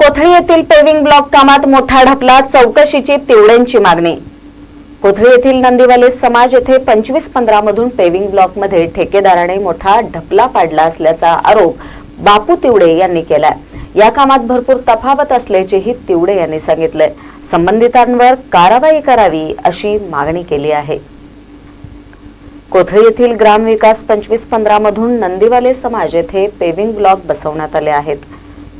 कोथळी येथील paving block कामात मोठा ढपला चौकशीची तिवड्यांची मागणी. कोथळी येथील नंदीवाले समाज येथे पंचवीस पंधरा मधून पेव्हिंग ब्लॉकमध्ये ठेकेदाराने मोठा ढपला पाडला असल्याचा आरोप बापू तिवडे यांनी केलाय. या कामात भरपूर तफावत असल्याचेही तिवडे यांनी सांगितलंय. संबंधितांवर कारवाई करावी अशी मागणी केली आहे. कोथळी येथील ग्रामविकास पंचवीस पंधरा मधून नंदीवाले समाज येथे पेविंग ब्लॉक बसवण्यात आले आहेत.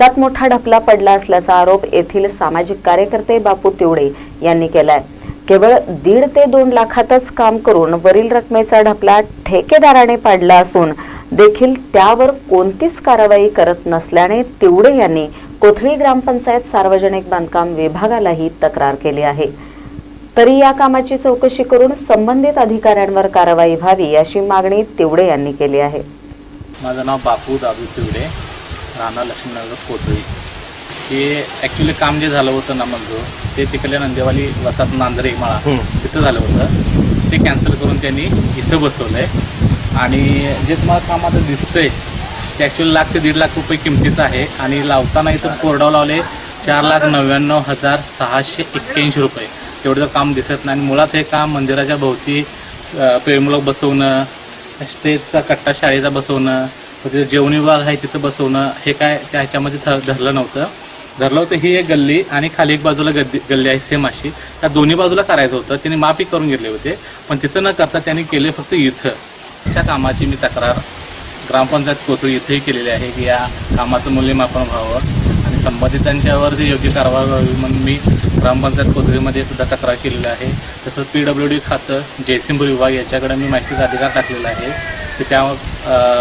त्यात मोठा ढपला पडला असल्याचा आरोप येथील सामाजिक कार्यकर्ते बापू तिवडे यांनी केलाय. केवळ दीड ते दोन लाखातच काम करून वरील रकमेचा ढपला ठेकेदाराने पाडला असून देखील त्यावर कोणतीच कारवाई करत नसल्याने तिवडे यांनी कोथळी ग्रामपंचायत सार्वजनिक बांधकाम विभागालाही तक्रार केली आहे. तरी या कामाची चौकशी करून संबंधित अधिकाऱ्यांवर कारवाई व्हावी अशी मागणी तिवडे यांनी केली आहे. माझं नाव बापू दादू तिवडे. राहणार लक्ष्मीनगर कोथळी हे ॲक्च्युली काम जे झालं होतं ना मंजूर ते तिकडल्या नंदेवाली वसात नांदरे माळा तिथं झालं होतं. ते कॅन्सल करून त्यांनी इथं बसवलं आहे आणि जे तुम्हाला काम आता दिसतंय ते ॲक्च्युली लाख ते दीड लाख रुपये किमतीचं आहे. आणि लावताना इथं कोरडाव लावले चार लाख नव्याण्णव हजार सहाशे एक्क्याऐंशी रुपये. तेवढं काम दिसत नाही. आणि मुळात हे काम मंदिराच्या भोवती प्रेमलोक बसवणं स्टेजचा कट्टा शाळेचा बसवणं म्हणजे तिथे जेवण विभाग आहे तिथं बसवणं हे काय त्या ह्याच्यामध्ये धरलं नव्हतं. धरलं होतं ही एक गल्ली आणि खाली एक बाजूला गद्दी गल्ली आहे सेम अशी. त्या दोन्ही बाजूला करायचं होतं. त्यांनी माफी करून घेतले होते. पण तिथं न करता त्यांनी केले फक्त इथं. त्या कामाची मी तक्रार ग्रामपंचायत कोथळी इथंही केलेली आहे की या कामाचं मूल्यमापन व्हावं आणि संबंधितांच्यावर जी योग्य कारवाई व्हावी म्हणून मी ग्रामपंचायत कोथळीमध्ये सुद्धा तक्रार केलेली आहे. तसंच पी डब्ल्यू डी खातं जयसिंपूर विभाग याच्याकडे मी माहितीचा अधिकार टाकलेला आहे. तर त्या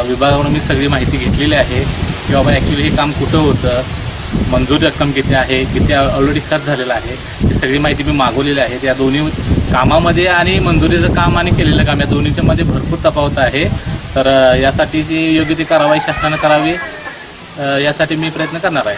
विभागाकडून मी सगळी माहिती घेतलेली आहे की बाबा ॲक्च्युली हे काम कुठं होतं मंजूर रक्कम किती आहे किती ऑलरेडी खर्च झालेला आहे ही सगळी माहिती मी मागवलेली आहे. त्या दोन्ही कामामध्ये आणि मंजुरीचं काम आणि केलेलं काम या दोन्हीच्यामध्ये भरपूर तफावत आहे. तर यासाठी जी योग्य ती कारवाई शासनानं करावी यासाठी मी प्रयत्न करणार आहे.